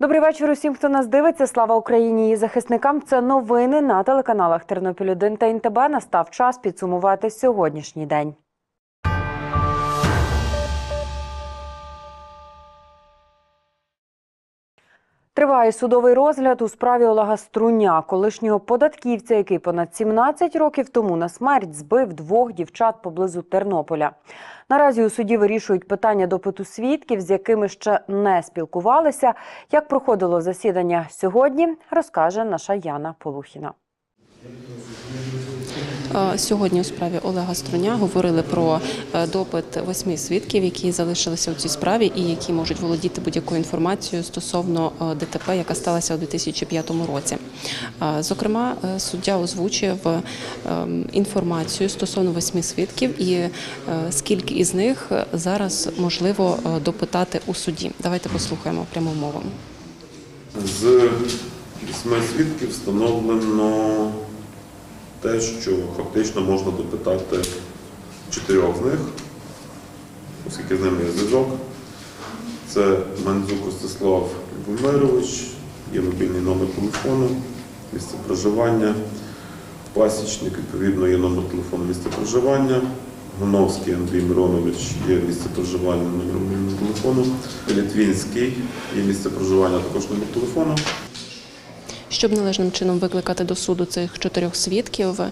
Добрий вечір усім, хто нас дивиться. Слава Україні і захисникам. Це новини на телеканалах Тернопіль 1 та НТБ. Настав час підсумувати сьогоднішній день. Триває судовий розгляд у справі Олега Струня, колишнього податківця, який понад 17 років тому на смерть збив двох дівчат поблизу Тернополя. Наразі у суді вирішують питання допиту свідків, з якими ще не спілкувалися. Як проходило засідання сьогодні, розкаже наша Яна Полухіна. Е, Сьогодні у справі Олега Струня говорили про е, допит восьми свідків, які залишилися у цій справі і які можуть володіти будь-якою інформацією стосовно е, ДТП, яка сталася у 2005 році. Зокрема, суддя озвучив е, інформацію стосовно восьми свідків і скільки із них зараз можливо допитати у суді. Давайте послухаємо пряму мову. З вісьми свідків встановлено те, що фактично можна допитати чотирьох з них, оскільки з ними є зв'язок. Це Мандзюк Ростислав Любомирович, є мобільний номер телефону, місце проживання. Пасічник, відповідно, є номер телефону, місце проживання. Гоновський Андрій Миронович є місце проживання, номер телефону. Літвінський є місце проживання, також номер телефону. Щоб належним чином викликати до суду цих чотирьох свідків, е,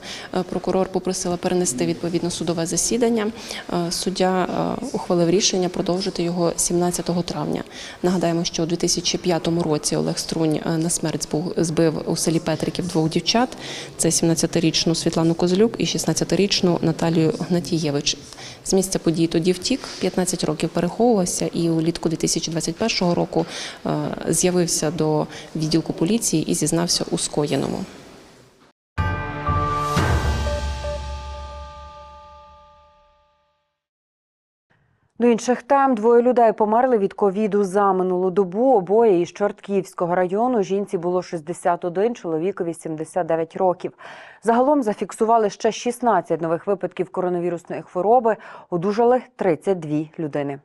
прокурор попросила перенести відповідне судове засідання. Е, Суддя е, ухвалив рішення продовжити його 17 травня. Нагадаємо, що у 2005 році Олег Струнь на смерть збив у селі Петриків двох дівчат. Це 17-річну Світлану Козлюк і 16-річну Наталію Гнатієвич. З місця подій тоді втік, 15 років переховувався і улітку 2021 року е, з'явився до відділку поліції і зізнався у скоєному. До інших тем двоє людей померли від ковіду за минулу добу. Обоє із Чортківського району. Жінці було 61, чоловікові 79 років. Загалом зафіксували ще 16 нових випадків коронавірусної хвороби. Одужали 32 людини.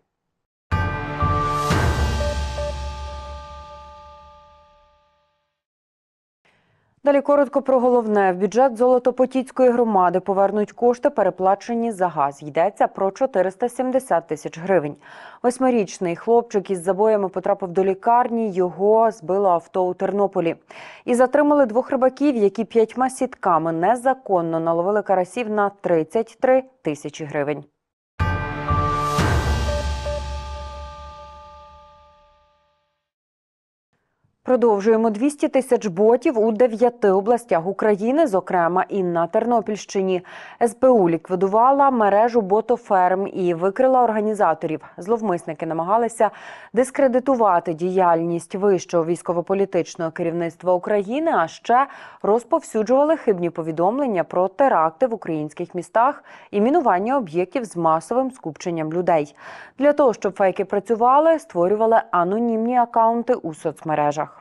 Далі коротко про головне. В бюджет Золотопотіцької громади повернуть кошти, переплачені за газ. Йдеться про 470 тисяч гривень. Восьмирічний хлопчик із забоями потрапив до лікарні. Його збило авто у Тернополі. І затримали двох рибаків, які п'ятьма сітками незаконно наловили карасів на 33 тисячі гривень. Продовжуємо 200 тисяч ботів у дев'яти областях України, зокрема і на Тернопільщині. СБУ ліквідувала мережу ботоферм і викрила організаторів. Зловмисники намагалися дискредитувати діяльність вищого військово-політичного керівництва України, а ще розповсюджували хибні повідомлення про теракти в українських містах і мінування об'єктів з масовим скупченням людей. Для того щоб фейки працювали, створювали анонімні акаунти у соцмережах.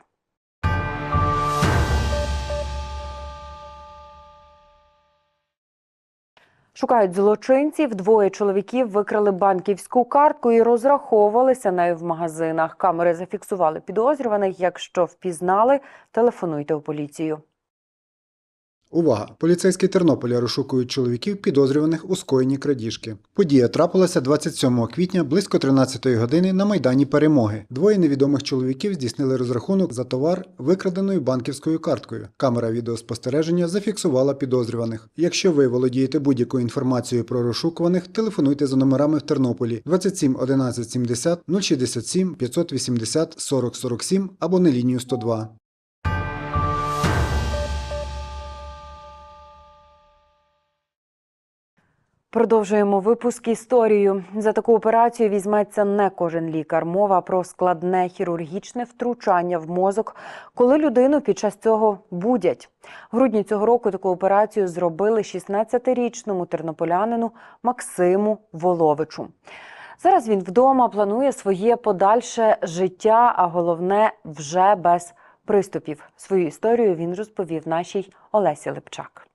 Шукають злочинців. Двоє чоловіків викрали банківську картку і розраховувалися нею в магазинах. Камери зафіксували підозрюваних. Якщо впізнали, телефонуйте у поліцію. Увага! Поліцейські Тернополя розшукують чоловіків, підозрюваних у скоєнні крадіжки. Подія трапилася 27 квітня близько 13-ї години на Майдані Перемоги. Двоє невідомих чоловіків здійснили розрахунок за товар, викраденою банківською карткою. Камера відеоспостереження зафіксувала підозрюваних. Якщо ви володієте будь-якою інформацією про розшукуваних, телефонуйте за номерами в Тернополі 27 11 70 067 580 40 47 або на лінію 102. Продовжуємо випуск історію. За таку операцію візьметься не кожен лікар. Мова про складне хірургічне втручання в мозок, коли людину під час цього будять. В грудні цього року таку операцію зробили 16-річному тернополянину Максиму Воловичу. Зараз він вдома планує своє подальше життя, а головне вже без приступів. Свою історію він розповів нашій Олесі Липчак.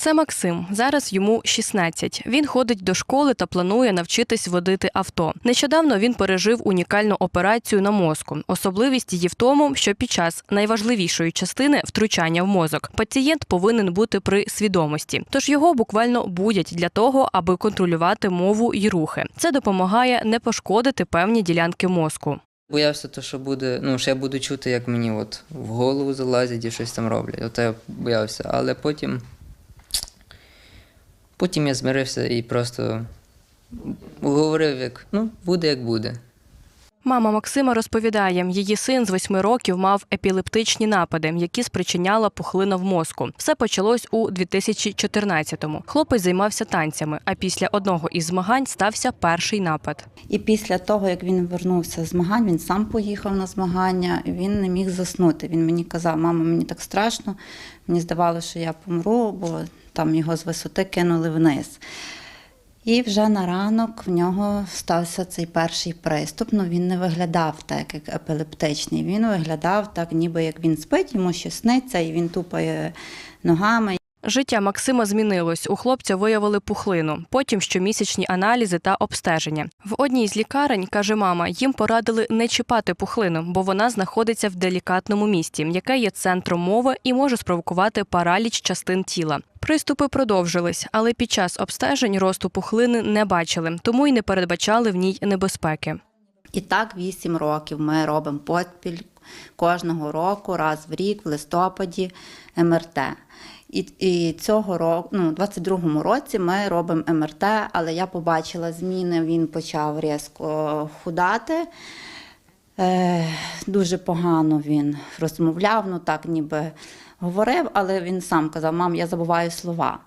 Це Максим. Зараз йому 16. Він ходить до школи та планує навчитись водити авто. Нещодавно він пережив унікальну операцію на мозку. Особливість її в тому, що під час найважливішої частини втручання в мозок пацієнт повинен бути при свідомості. Тож його буквально будять для того, аби контролювати мову і рухи. Це допомагає не пошкодити певні ділянки мозку. Боявся, то, що буде, ну, що я буду чути, як мені от в голову залазять і щось там роблять. Ото я боявся. Але потім. Потім я змирився і просто говорив, як ну, буде як буде. Mama Максима розповідає, її син з восьми років мав епілептичні напади, які спричиняла пухлина в мозку. Все почалось у 2014-му. Хлопець займався танцями, а після одного із змагань стався перший напад. І після того, як він вернувся з змагань, він сам поїхав на змагання, він не міг заснути. Він мені казав, мама, мені так страшно, мені здавалося, що я помру, бо там його з висоти кинули вниз. І вже на ранок в нього стався цей перший приступ. Ну він не виглядав так, як епілептичний. Він виглядав так, ніби як він спить, йому щось сниться, і він тупає ногами. Життя Максима змінилось. У хлопця виявили пухлину, потім щомісячні аналізи та обстеження. В одній з лікарень каже мама, їм порадили не чіпати пухлину, бо вона знаходиться в делікатному місці, яке є центром мови і може спровокувати параліч частин тіла. Приступи продовжились, але під час обстежень росту пухлини не бачили, тому й не передбачали в ній небезпеки. І так вісім років ми робимо поспіль кожного року, раз в рік, в листопаді МРТ. І, і цього року, ну, у 22-му році ми робимо МРТ, але я побачила зміни, він почав різко худати. Е, дуже погано він розмовляв, ну так ніби говорив, але він сам казав: мам, я забуваю слова.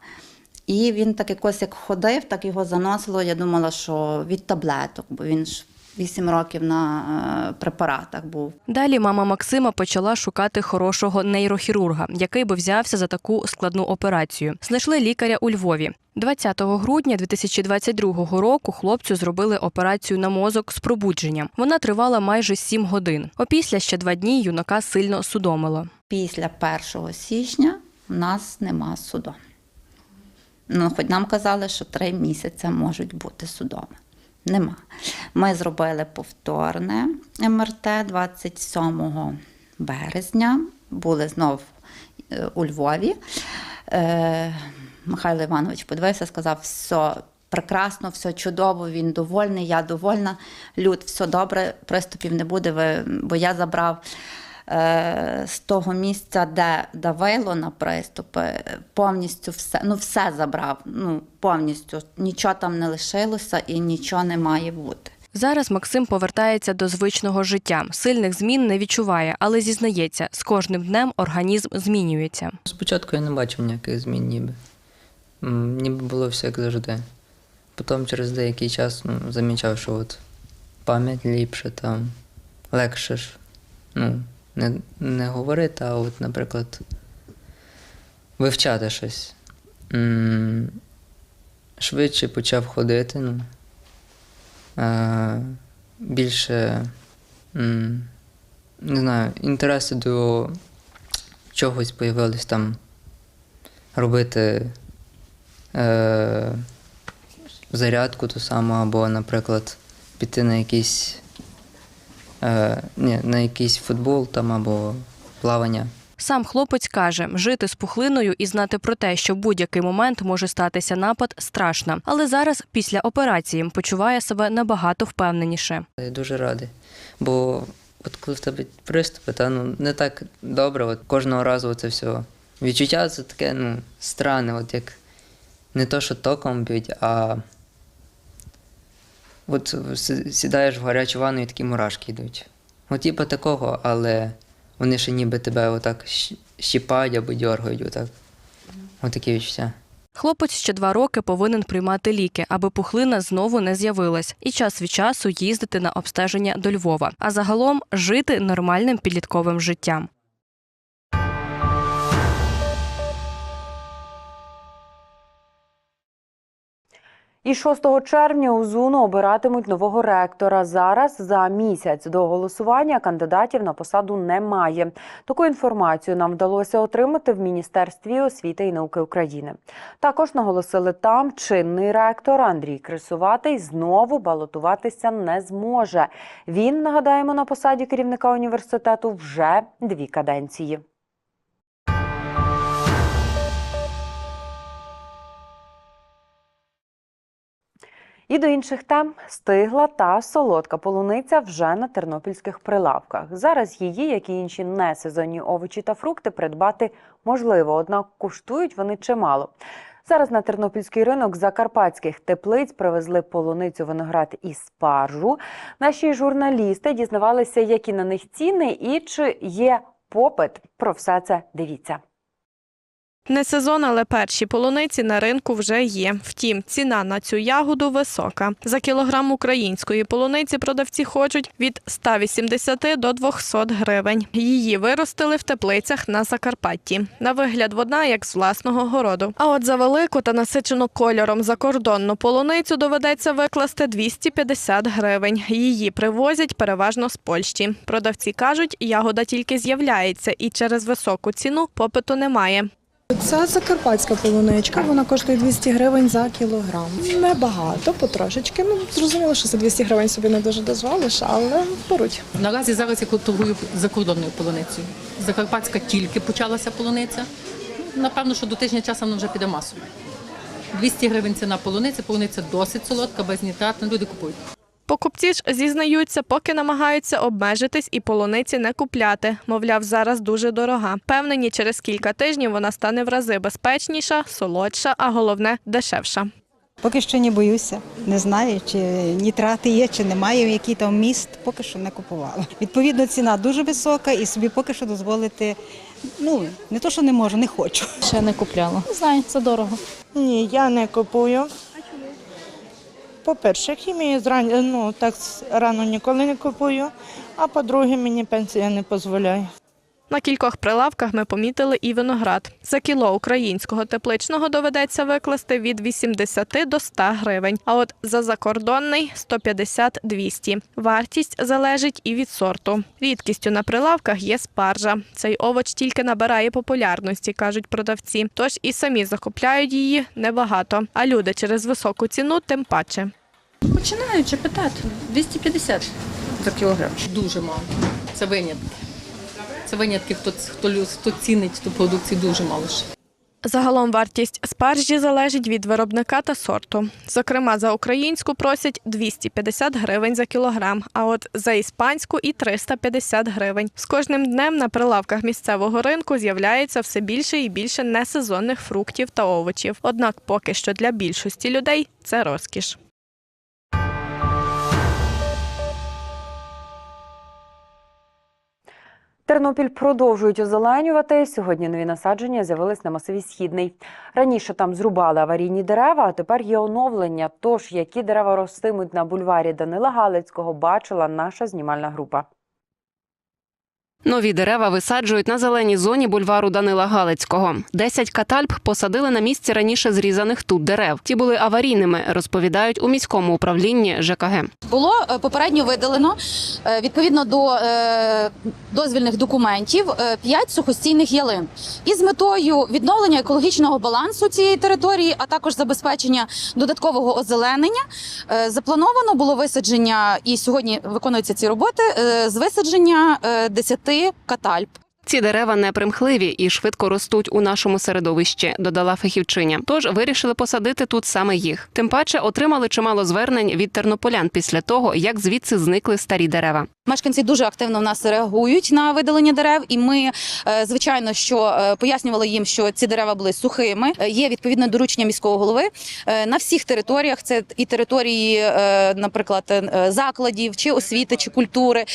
І він так якось як ходив, так його заносило. Я думала, що від таблеток, бо він ж 8 років на е, препаратах був. Далі мама Максима почала шукати хорошого нейрохірурга, який би взявся за таку складну операцію. Знайшли лікаря у Львові. 20 грудня 2022 року хлопцю зробили операцію на мозок з пробудженням. Вона тривала майже 7 годин. Опісля ще два дні юнака сильно судомило. Після 1 січня в нас нема суду. Ну, хоч нам казали, що три місяці можуть бути судоми. Нема. Ми зробили повторне МРТ 27 березня. Були знов е, у Львові. Е, Михайло Іванович подивився, сказав, все прекрасно, все чудово, він довольний, я довольна. Люд, все добре, приступів не буде, бо я забрав з того місця, де давило на приступи, повністю все, ну все забрав, ну повністю, нічого там не лишилося і нічого не має бути. Зараз Максим повертається до звичного життя. Сильних змін не відчуває, але зізнається, з кожним днем організм змінюється. Спочатку я не бачив ніяких змін, ніби. Ніби було все як завжди. Потім через деякий час ну, замічав, що от пам'ять ліпше, там, легше ж. Ну, не, не говорити, а от, наприклад, вивчати щось. Швидше почав ходити, ну. Більше, не знаю, інтереси до чогось появились там робити е, зарядку ту саму, або, наприклад, піти на якийсь, е, ні, на якийсь футбол там або плавання. Сам хлопець каже, жити з пухлиною і знати про те, що в будь-який момент може статися напад, страшно. Але зараз, після операції, почуває себе набагато впевненіше. Я дуже радий. Бо от коли в тебе приступи, та ну не так добре, от кожного разу це все. Відчуття це таке, ну, странне, от як не то, що током б'ють, а от сідаєш в гарячу ванну і такі мурашки йдуть. От типу такого, але вони ще ніби тебе отак щіпають або дергають, отак. Отакі відчуття. Хлопець ще два роки повинен приймати ліки, аби пухлина знову не з'явилась, і час від часу їздити на обстеження до Львова, а загалом жити нормальним підлітковим життям. І 6 червня у ЗУНу обиратимуть нового ректора. Зараз за місяць до голосування кандидатів на посаду немає. Таку інформацію нам вдалося отримати в Міністерстві освіти і науки України. Також наголосили там, чинний ректор Андрій Крисуватий знову балотуватися не зможе. Він нагадаємо на посаді керівника університету вже дві каденції. І до інших тем стигла та солодка полуниця вже на тернопільських прилавках. Зараз її, як і інші несезонні овочі та фрукти, придбати можливо, однак коштують вони чимало. Зараз на тернопільський ринок закарпатських теплиць привезли полуницю, виноград і спаржу. Наші журналісти дізнавалися, які на них ціни і чи є попит. Про все це дивіться. Не сезон, але перші полуниці на ринку вже є. Втім, ціна на цю ягоду висока. За кілограм української полуниці продавці хочуть від 180 до 200 гривень. Її виростили в теплицях на Закарпатті. На вигляд вона як з власного городу. А от за велику та насичену кольором закордонну полуницю доведеться викласти 250 гривень. Її привозять переважно з Польщі. Продавці кажуть, ягода тільки з'являється і через високу ціну попиту немає. Це закарпатська полуничка, вона коштує 200 гривень за кілограм. Небагато, потрошечки. Ну, зрозуміло, що за 200 гривень собі не дуже дозволиш, але беруть. Наразі зараз я торгую закордонною полуницею. Закарпатська тільки почалася полуниця. Напевно, що до тижня часу вона вже піде масово. 200 гривень ціна полуниці, полуниця досить солодка, безнітратна, люди купують. Покупці ж зізнаються, поки намагаються обмежитись і полуниці не купляти. Мовляв, зараз дуже дорога. Певнені, через кілька тижнів вона стане в рази безпечніша, солодша, а головне дешевша. Поки що не боюся. Не знаю, чи нітрати є, чи немає, який там міст, поки що не купувала. Відповідно, ціна дуже висока і собі поки що дозволити. Ну, не то, що не можу, не хочу. Ще не купляла. Не знаю, це дорого. Ні, я не купую. По-перше, зран... ну, так рано ніколи не купую, а по-друге, мені пенсія не дозволяє. На кількох прилавках ми помітили і виноград. За кіло українського тепличного доведеться викласти від 80 до 100 гривень, а от за закордонний – 150-200. Вартість залежить і від сорту. Рідкістю на прилавках є спаржа. Цей овоч тільки набирає популярності, кажуть продавці. Тож і самі закупляють її небагато, а люди через високу ціну тим паче. Починаючи питати 250 за кілограм. Дуже мало. Це винятки. Це винятки, хто, хто, хто цінить ту продукцію, дуже мало. Загалом вартість спаржі залежить від виробника та сорту. Зокрема, за українську просять 250 гривень за кілограм, а от за іспанську і 350 гривень. З кожним днем на прилавках місцевого ринку з'являється все більше і більше несезонних фруктів та овочів. Однак поки що для більшості людей це розкіш. Тернопіль продовжують озеленювати. Сьогодні нові насадження з'явились на масиві Східний. Раніше там зрубали аварійні дерева, а тепер є оновлення. Тож, які дерева ростимуть на бульварі Данила Галицького, бачила наша знімальна група. Нові дерева висаджують на зеленій зоні бульвару Данила Галицького. Десять катальп посадили на місці раніше зрізаних тут дерев. Ті були аварійними, розповідають у міському управлінні ЖКГ. Було е, попередньо видалено е, відповідно до е, дозвільних документів п'ять сухостійних ялин із метою відновлення екологічного балансу цієї території, а також забезпечення додаткового озеленення. Заплановано було висадження, і сьогодні виконуються ці роботи з висадження 10 це катальп. Ці дерева непримхливі і швидко ростуть у нашому середовищі, додала фахівчиня. Тож вирішили посадити тут саме їх. Тим паче отримали чимало звернень від тернополян після того, як звідси зникли старі дерева. Мешканці дуже активно в нас реагують на видалення дерев, і ми, е, звичайно, що е, пояснювали їм, що ці дерева були сухими. Е, Є відповідне доручення міського голови на всіх територіях. Це і території, наприклад, закладів, чи освіти, чи культури,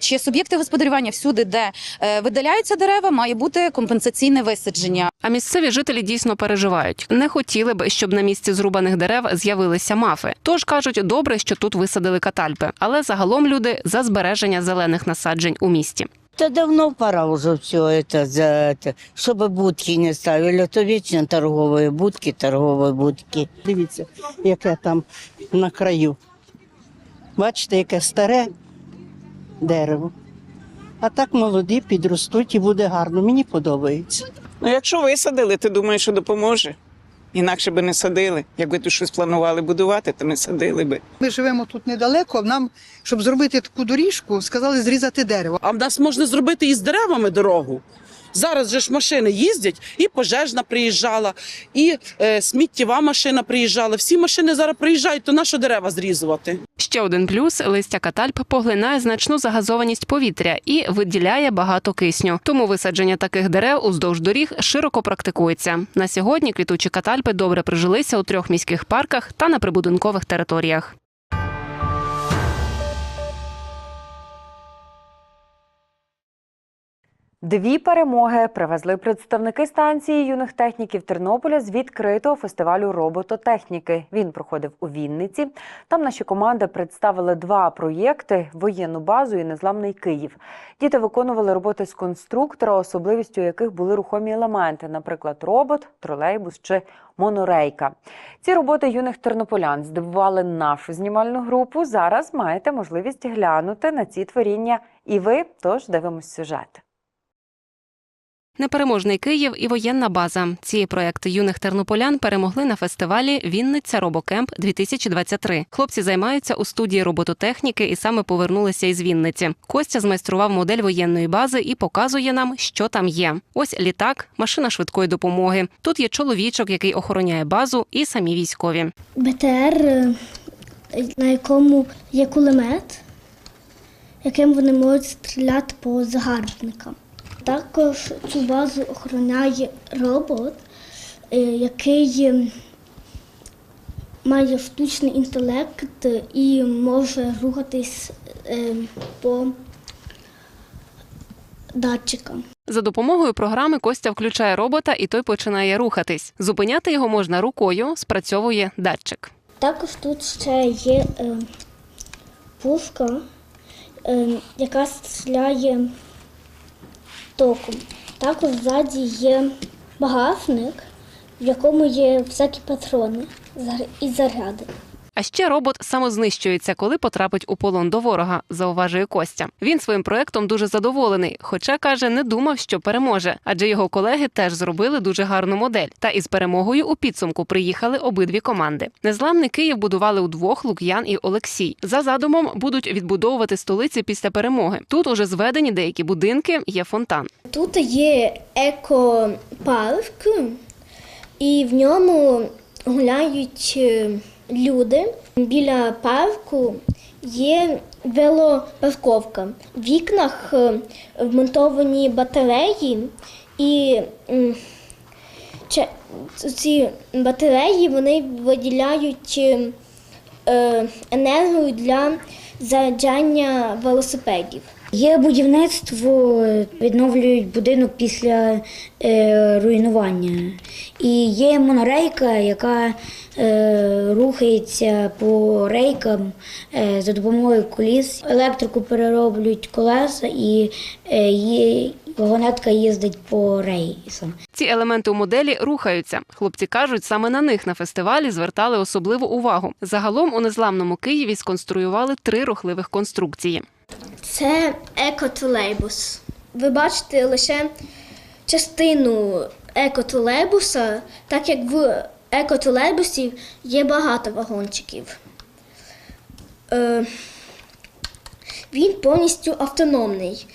чи суб'єкти господарювання. Всюди, де е, видаляються дерева, має бути компенсаційне висадження. А місцеві жителі дійсно переживають. Не хотіли б, щоб на місці зрубаних дерев з'явилися мафи. Тож кажуть, добре, що тут висадили катальпи. Але загалом люди за збереження зелених насаджень у місті. Та давно пора уже все это, за это, чтобы будки не ставили, а то вечно торговые будки, торговые будки. Дивіться, яке там на краю. Бачите, яке старе дерево. А так молоді підростуть і буде гарно. Мені подобається. Ну, якщо висадили, ти думаєш, що допоможе. Інакше би не садили. Якби тут щось планували будувати, то ми садили би. Ми живемо тут недалеко. Нам, щоб зробити таку доріжку, сказали зрізати дерево. А в нас можна зробити і з деревами дорогу. Зараз же ж машини їздять, і пожежна приїжджала, і е, сміттєва машина приїжджала. Всі машини зараз приїжджають, то на дерева зрізувати? Ще один плюс листя катальп поглинає значну загазованість повітря і виділяє багато кисню. Тому висадження таких дерев уздовж доріг широко практикується. На сьогодні квітучі катальпи добре прижилися у трьох міських парках та на прибудинкових територіях. Дві перемоги привезли представники станції юних техніків Тернополя з відкритого фестивалю робототехніки. Він проходив у Вінниці. Там наші команди представили два проєкти: воєнну базу і незламний Київ. Діти виконували роботи з конструктора, особливістю яких були рухомі елементи, наприклад, робот, тролейбус чи монорейка. Ці роботи юних тернополян здивували нашу знімальну групу. Зараз маєте можливість глянути на ці творіння. І ви тож дивимось сюжет. Непереможний Київ і воєнна база. Ці проекти юних тернополян перемогли на фестивалі Вінниця Робокемп 2023 Хлопці займаються у студії робототехніки і саме повернулися із Вінниці. Костя змайстрував модель воєнної бази і показує нам, що там є. Ось літак, машина швидкої допомоги. Тут є чоловічок, який охороняє базу, і самі військові. БТР, е, на якому є кулемет, яким вони можуть стріляти по загарбникам. Також цю базу охороняє робот, е, який е, має штучний інтелект і може рухатись е, по датчикам. За допомогою програми Костя включає робота, і той починає рухатись. Зупиняти його можна рукою, спрацьовує датчик. Також тут ще є пушка, яка стріляє током. Також ззаді є багажник, в якому є всякі патрони і заряди. А ще робот самознищується, коли потрапить у полон до ворога, зауважує Костя. Він своїм проектом дуже задоволений, хоча каже, не думав, що переможе, адже його колеги теж зробили дуже гарну модель. Та із перемогою у підсумку приїхали обидві команди. Незламний Київ будували удвох Лук'ян і Олексій. За задумом будуть відбудовувати столиці після перемоги. Тут уже зведені деякі будинки, є фонтан. Тут є екопарк, і в ньому гуляють е, люди. Біля парку є велопарковка. В вікнах е, вмонтовані батареї, і ці батареї вони виділяють е, е, енергію для заряджання велосипедів. Є будівництво, відновлюють будинок після е, руйнування. І є монорейка, яка е, рухається по рейкам е, за допомогою коліс. Електрику перероблюють колеса і е, вагонетка їздить по рейсам. Ці елементи у моделі рухаються. Хлопці кажуть, саме на них на фестивалі звертали особливу увагу. Загалом у незламному Києві сконструювали три рухливих конструкції. Це екотролейбус. Ви бачите лише частину екотролейбуса, так як в екотролейбусі є багато вагончиків. Е, він повністю автономний.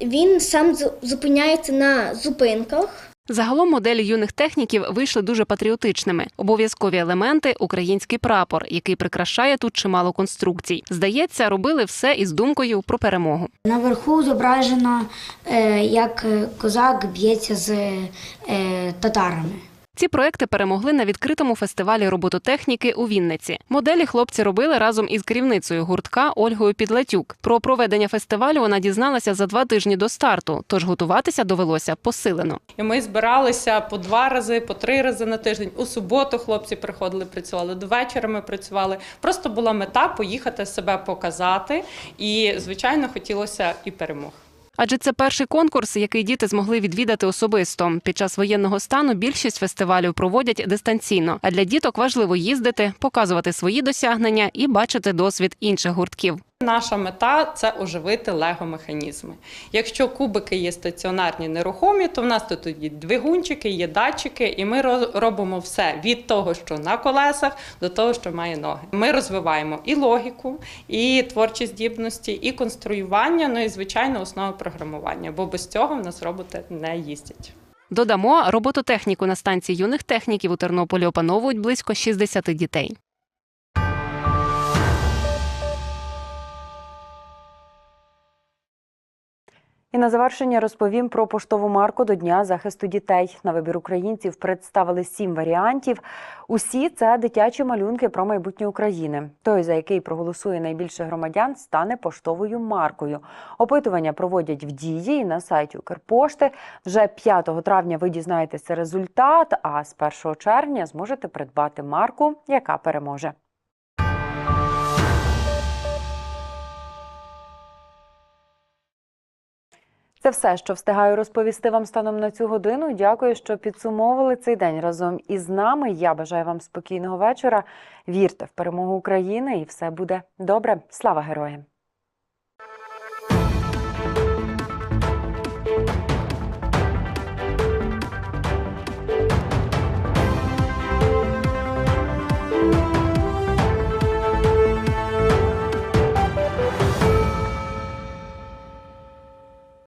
Він сам зупиняється на зупинках. Загалом моделі юних техніків вийшли дуже патріотичними. Обов'язкові елементи український прапор, який прикрашає тут чимало конструкцій. Здається, робили все із думкою про перемогу. Наверху зображено, е, як е, козак б'ється з е, татарами. Ці проекти перемогли на відкритому фестивалі робототехніки у Вінниці. Моделі хлопці робили разом із керівницею гуртка Ольгою Підлатюк. Про проведення фестивалю вона дізналася за два тижні до старту, тож готуватися довелося посилено. І ми збиралися по два рази, по три рази на тиждень. У суботу хлопці приходили, працювали до вечора. Ми працювали. Просто була мета поїхати себе показати. І, звичайно, хотілося і перемог. Адже це перший конкурс, який діти змогли відвідати особисто. Під час воєнного стану більшість фестивалів проводять дистанційно. А для діток важливо їздити, показувати свої досягнення і бачити досвід інших гуртків. Наша мета це оживити лего-механізми. Якщо кубики є стаціонарні нерухомі, то в нас тут є двигунчики, є датчики, і ми робимо все від того, що на колесах, до того, що має ноги. Ми розвиваємо і логіку, і творчі здібності, і конструювання, ну і звичайно основи програмування, бо без цього в нас роботи не їздять. Додамо, робототехніку на станції юних техніків у Тернополі опановують близько 60 дітей. І на завершення розповім про поштову марку до Дня захисту дітей. На вибір українців представили сім варіантів. Усі це дитячі малюнки про майбутнє України. Той, за який проголосує найбільше громадян, стане поштовою маркою. Опитування проводять в дії і на сайті Укрпошти. Вже 5 травня ви дізнаєтеся результат, а з 1 червня зможете придбати марку, яка переможе. Це все, що встигаю розповісти вам станом на цю годину. Дякую, що підсумовували цей день разом із нами. Я бажаю вам спокійного вечора. Вірте в перемогу України, і все буде добре. Слава героям!